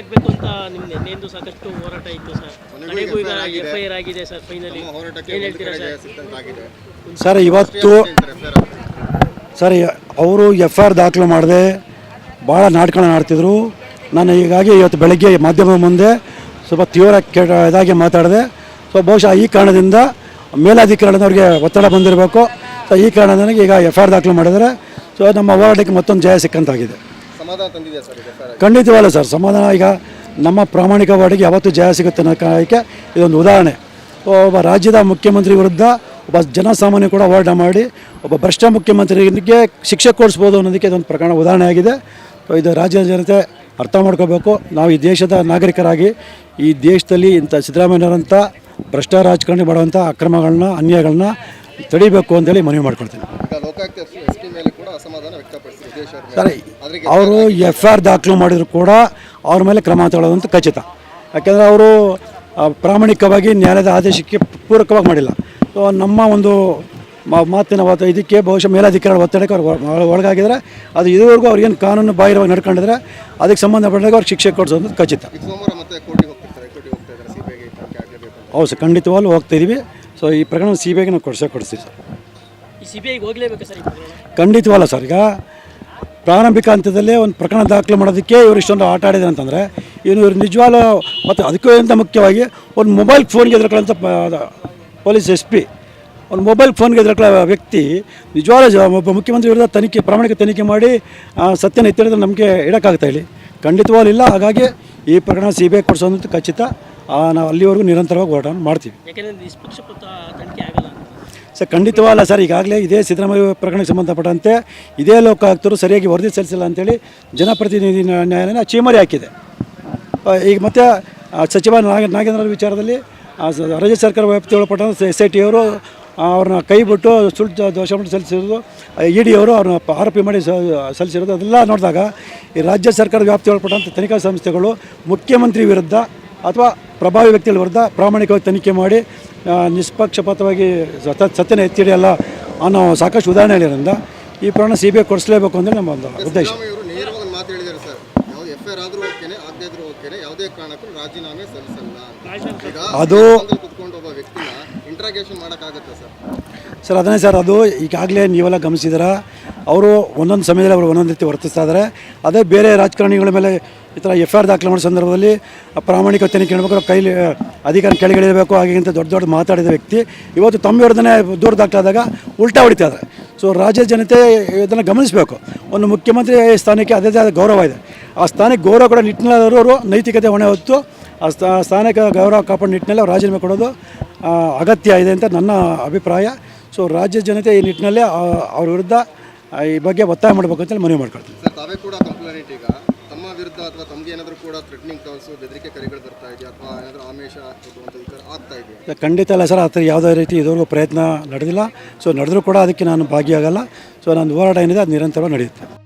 ಹಾಕ್ಬೇಕು ಅಂತ ನಿಮ್ಮ ನಿನ್ನೆಂದು ಸಾಕಷ್ಟು ಹೋರಾಟ ಇತ್ತು ಸರ್. ಕಡೆಗೂ ಈಗ ಎಫ್ ಐ ಆರ್ ಆಗಿದೆ ಸರ್ ಫೈನಲಿ ಹೋರಾಟಕ್ಕೆ ಏನು ಹೇಳ್ತೀರಾ ಸರ್? ಸರ್ ಇವತ್ತು. ಸರ್? ಅವರು ಎಫ್ ಐ ಆರ್ ದಾಖಲು ಮಾಡಿದೆ ಭಾಳ ನಾಟಕಗಳನ್ನ ಆಡ್ತಿದ್ರು. ನಾನು ಹೀಗಾಗಿ ಇವತ್ತು ಬೆಳಗ್ಗೆ ಮಾಧ್ಯಮದ ಮುಂದೆ ಸ್ವಲ್ಪ ತೀವ್ರ ಕೆಟ್ಟ ಇದಾಗಿ ಮಾತಾಡಿದೆ. ಸೊ ಬಹುಶಃ ಈ ಕಾರಣದಿಂದ ಮೇಲಾಧಿಕಾರಿಗಳವ್ರಿಗೆ ಒತ್ತಡ ಬಂದಿರಬೇಕು. ಸೊ ಈ ಕಾರಣದಿಂದ ಈಗ ಎಫ್ ಐ ಆರ್ ದಾಖಲು ಮಾಡಿದರೆ ಸೊ ನಮ್ಮ ಹೋರಾಟಕ್ಕೆ ಮತ್ತೊಂದು ಜಯ ಸಿಕ್ಕಂತಾಗಿದೆ. ಸರ್ ಖಂಡಿತವಲ್ಲ ಸರ್? ಸಮಾಧಾನ. ಈಗ ನಮ್ಮ ಪ್ರಾಮಾಣಿಕವಾಡಿಗೆ ಯಾವತ್ತೂ ಜಯ ಸಿಗುತ್ತೆ ಅನ್ನೋ ಕಾರಣಕ್ಕೆ ಇದೊಂದು ಉದಾಹರಣೆ. ಒಬ್ಬ ರಾಜ್ಯದ ಮುಖ್ಯಮಂತ್ರಿ ವಿರುದ್ಧ ಒಬ್ಬ ಜನಸಾಮಾನ್ಯ ಕೂಡ ಹೋರಾಟ ಮಾಡಿ, ಒಬ್ಬ ಭ್ರಷ್ಟ ಮುಖ್ಯಮಂತ್ರಿಗೆ ಶಿಕ್ಷೆ ಕೊಡಿಸ್ಬೋದು ಅನ್ನೋದಕ್ಕೆ ಇದೊಂದು ಪ್ರಕರಣ ಉದಾಹರಣೆ ಆಗಿದೆ. ಇದು ರಾಜ್ಯದ ಜನತೆ ಅರ್ಥ ಮಾಡ್ಕೋಬೇಕು. ನಾವು ಈ ದೇಶದ ನಾಗರಿಕರಾಗಿ, ಈ ದೇಶದಲ್ಲಿ ಇಂಥ ಸಿದ್ದರಾಮಯ್ಯನವರಂಥ ಭ್ರಷ್ಟ ರಾಜಕಾರಣಿ ಮಾಡುವಂಥ ಅಕ್ರಮಗಳನ್ನ, ಅನ್ಯಾಯಗಳನ್ನ ತಡಿಬೇಕು ಅಂತೇಳಿ ಮನವಿ ಮಾಡ್ಕೊಳ್ತೀನಿ. ಸರಿ ಅವ್ರ ಎಫ್ ಐ ಆರ್ ದಾಖಲು ಮಾಡಿದ್ರು ಕೂಡ ಅವ್ರ ಮೇಲೆ ಕ್ರಮ ತಗೊಳ್ಳೋದಂತ ಖಚಿತ. ಯಾಕೆಂದರೆ ಅವರು ಪ್ರಾಮಾಣಿಕವಾಗಿ ನ್ಯಾಯಾಲಯದ ಆದೇಶಕ್ಕೆ ಪೂರಕವಾಗಿ ಮಾಡಿಲ್ಲ. ಸೊ ನಮ್ಮ ಒಂದು ಮಾತಿನ ವಾತ ಇದಕ್ಕೆ ಬಹುಶಃ ಮೇಲಾಧಿಕಾರಿಗಳ ಒತ್ತಡಕ್ಕೆ ಅವ್ರು ಒಳಗಾಗಿದ್ರೆ ಒಳಗಾಗಿದ್ದಾರೆ. ಅದು ಇದುವರೆಗೂ ಅವ್ರಿಗೇನು ಕಾನೂನು ಬಾಹಿರವಾಗಿ ನಡ್ಕೊಂಡಿದ್ರೆ ಅದಕ್ಕೆ ಸಂಬಂಧಪಟ್ಟಾಗ ಅವ್ರಿಗೆ ಶಿಕ್ಷೆ ಕೊಡಿಸೋದು ಖಚಿತ. ಹೌದು ಸರ್ ಖಂಡಿತವಾಗ್ಲೂ ಹೋಗ್ತಾ ಇದೀವಿ. ಸೊ ಈ ಪ್ರಕರಣ ಸಿ ಬಿ ಐಗೆ ನಾವು ಕೊಡಿಸೇ ಕೊಡಿಸ್ತೀವಿ ಸರ್. ಈ ಸಿ ಬಿ ಐಗೆ ಹೋಗ್ಲೇಬೇಕು ಸರ್ ಈ ಪ್ರಕರಣ? ಖಂಡಿತವಲ್ಲ ಸರ್. ಈಗ ಪ್ರಾರಂಭಿಕ ಹಂತದಲ್ಲೇ ಒಂದು ಪ್ರಕರಣ ದಾಖಲು ಮಾಡೋದಕ್ಕೆ ಇವರು ಇಷ್ಟೊಂದು ಆಟ ಆಡಿದ್ದಾರೆ ಅಂತಂದರೆ ಇನ್ನು ಇವರು ನಿಜವಾಗ್ಲೂ ಮತ್ತು ಅದಕ್ಕೂ ಅಂತ ಮುಖ್ಯವಾಗಿ ಒಂದು ಮೊಬೈಲ್ ಫೋನ್ಗೆ ಎದುರ್ಕೊಳ್ಳೋಂಥ ಪೊಲೀಸ್ ಎಸ್ ಪಿ ಒಂದು ಮೊಬೈಲ್ ಫೋನ್ಗೆ ಎದುರ್ಕೊಳ್ಳೋ ವ್ಯಕ್ತಿ ನಿಜವಾದ ಜ- ಒಬ್ಬ ಮುಖ್ಯಮಂತ್ರಿ ವಿರುದ್ಧ ತನಿಖೆ ಪ್ರಾಮಾಣಿಕ ತನಿಖೆ ಮಾಡಿ ಆ, ಸತ್ಯನ ಎತ್ತಿಡಿದ್ರೆ ನಮಗೆ ಇಡೋಕ್ಕಾಗ್ತಾ ಇಲ್ಲಿ. ಖಂಡಿತವಾಗಿಲ್ಲ ಹಾಗಾಗಿ ಈ ಪ್ರಕರಣ ಸಿ ಬಿ ಐ ಕೊಡಿಸೋದಂತ ಖಚಿತ. ನಾವು ಅಲ್ಲಿವರೆಗೂ ನಿರಂತರವಾಗಿ ಹೋರಾಟ ಮಾಡ್ತೀವಿ. ಯಾಕೆಂದ್ರೆ ನಿಷ್ಪಕ್ಷಪಾತ ತನಿಖೆ ಆಗಲ್ಲ ಅಂತ. ಸರ್ ಖಂಡಿತವಲ್ಲ ಸರ್ ಈಗಾಗಲೇ ಇದೇ ಸಿದ್ದರಾಮಯ್ಯ ಪ್ರಕರಣಕ್ಕೆ ಸಂಬಂಧಪಟ್ಟಂತೆ ಇದೇ ಲೋಕಾಯುಕ್ತರು ಸರಿಯಾಗಿ ವರದಿ ಸಲ್ಲಿಸಿಲ್ಲ ಅಂತೇಳಿ ಜನಪ್ರತಿನಿಧಿ ನ್ಯಾಯಾಲಯನ ನ್ಯಾಯಾಲಯ ಚೀಮರಿ ಹಾಕಿದೆ. ಆ, ಈಗ ಮತ್ತೆ ಆ, ಸಚಿವ ನಾಗ ನಾಗೇಂದ್ರ ವಿಚಾರದಲ್ಲಿ ಆ, ಸ- ರಾಜ್ಯ ಸರ್ಕಾರ ವ್ಯಾಪ್ತಿ ಒಳಪಟ್ಟ ಎಸ್ ಐ ಟಿ ಅವರು ಅವ್ರನ್ನ ಕೈ ಬಿಟ್ಟು ಸುಳ್ಳು ದ- ದೋಷ ಮಾಡಿ ಸಲ್ಲಿಸಿರೋದು ಇ ಡಿ ಅವರು ಅವ್ರನ್ನ ಪ- ಆರೋಪಿ ಮಾಡಿ ಸ- ಸಲ್ಲಿಸಿರೋದು ಅದೆಲ್ಲ ನೋಡಿದಾಗ ಈ ರಾಜ್ಯ ಸರ್ಕಾರ ವ್ಯಾಪ್ತಿ ಒಳಪಟ್ಟಂಥ ತನಿಖಾ ಸಂಸ್ಥೆಗಳು ಮುಖ್ಯಮಂತ್ರಿ ವಿರುದ್ಧ ಅಥವಾ ಪ್ರಭಾವಿ ವ್ಯಕ್ತಿಗಳ ವಿರುದ್ಧ ಪ್ರಾಮಾಣಿಕವಾಗಿ ತನಿಖೆ ಮಾಡಿ ನಿಷ್ಪಕ್ಷಪಾತವಾಗಿ ಸತ ಸತ್ಯನ ಎತ್ತಿಡಿಯಲ್ಲ ಅನ್ನೋ ಸಾಕಷ್ಟು ಉದಾಹರಣೆಗಳಿರೋದ್ರಿಂದ ಈ ಪ್ರಮಾಣ ಸಿ ಬಿ ಐ ಕೊಡಿಸಲೇಬೇಕು ಅಂದರೆ ನಮ್ಮ ಒಂದು ಉದ್ದೇಶ. ಅದು- ಸರ್? ಅದನ್ನೇ ಸರ್ ಅದು ಈಗಾಗಲೇ ನೀವೆಲ್ಲ ಗಮನಿಸಿದ್ರೆ ಅವರು ಒಂದೊಂದು ಸಮಯದಲ್ಲಿ ಅವರು ಒಂದೊಂದು ರೀತಿ ವರ್ತಿಸ್ತಾ ಇದ್ದಾರೆ. ಅದೇ ಬೇರೆ ರಾಜಕಾರಣಿಗಳ ಮೇಲೆ ಈ ಥರ ಎಫ್ ಆರ್ ದಾಖಲೆ ಮಾಡೋ ಸಂದರ್ಭದಲ್ಲಿ ಪ್ರಾಮಾಣಿಕ ತನಿಖೆ ಹೇಳಬೇಕು ಕೈಲಿ ಅಧಿಕಾರ ಕೆಳಗಿಳಿಯಬೇಕು ಹಾಗೆ ಅಂತ ದೊಡ್ಡ ದೊಡ್ಡ ಮಾತಾಡಿದ ವ್ಯಕ್ತಿ. ಇವತ್ತು ತಮ್ಮ ದೂರ ದಾಖಲಾದಾಗ ಉಲ್ಟಾ ಹೊಡಿತಾರೆ ಸೊ ರಾಜ್ಯ ಜನತೆ ಇದನ್ನು ಗಮನಿಸಬೇಕು. ಒಂದು ಮುಖ್ಯಮಂತ್ರಿ ಸ್ಥಾನಕ್ಕೆ ಅದೇ ಆದ ಗೌರವ ಇದೆ. ಆ ಸ್ಥಾನಕ್ಕೆ ಗೌರವ ಕೊಡೋ ಅವರು ನೈತಿಕತೆ ಹೊಣೆ ಹೊತ್ತು ಆ ಸ್ಥಾ, ಸ್ಥಾನಕ್ಕೆ ಗೌರವ ಕಾಪಾಡೋ ನಿಟ್ಟಿನಲ್ಲಿ ಅವ್ರು ರಾಜೀನಾಮೆ ಕೊಡೋದು ಅಗತ್ಯ ಇದೆ ಅಂತ ನನ್ನ ಅಭಿಪ್ರಾಯ. ಸೊ ರಾಜ್ಯ ಜನತೆ ಈ ನಿಟ್ಟಿನಲ್ಲಿ ಅವ್ರ ವಿರುದ್ಧ ಈ ಬಗ್ಗೆ ಒತ್ತಾಯ ಮಾಡಬೇಕು ಅಂತೇಳಿ ಮನವಿ ಮಾಡ್ಕೊಳ್ತೀನಿ. ಅಥವಾ ತಮಗೆ ಏನಾದರೂ ಕೂಡ ಥ್ರೆಟ್ನಿಂಗ್ ಕಾಲ್ಸು ಬೆದರಿಕೆ ಕರೆಗಳು ಬರ್ತಾ ಇದೆಯಾ? ಅಥವಾ ಏನಾದರೂ ಆಮೇಶ ಈ ಆಗ್ತಾ ಇದೆಯಾ? ಖಂಡಿತ ಅಲ್ಲ ಸರ್, ಆ ಥರ ಯಾವುದೇ ರೀತಿ ಇದುವರೆಗೂ ಪ್ರಯತ್ನ ನಡೆದಿಲ್ಲ. ಸೊ ನಡೆದರೂ ಕೂಡ ಅದಕ್ಕೆ ನಾನು ಭಾಗಿಯಾಗಲ್ಲ. ಸೊ ನನ್ನ ಹೋರಾಟ ಏನಿದೆ ಅದು ನಿರಂತರವಾಗಿ ನಡೆಯುತ್ತೆ.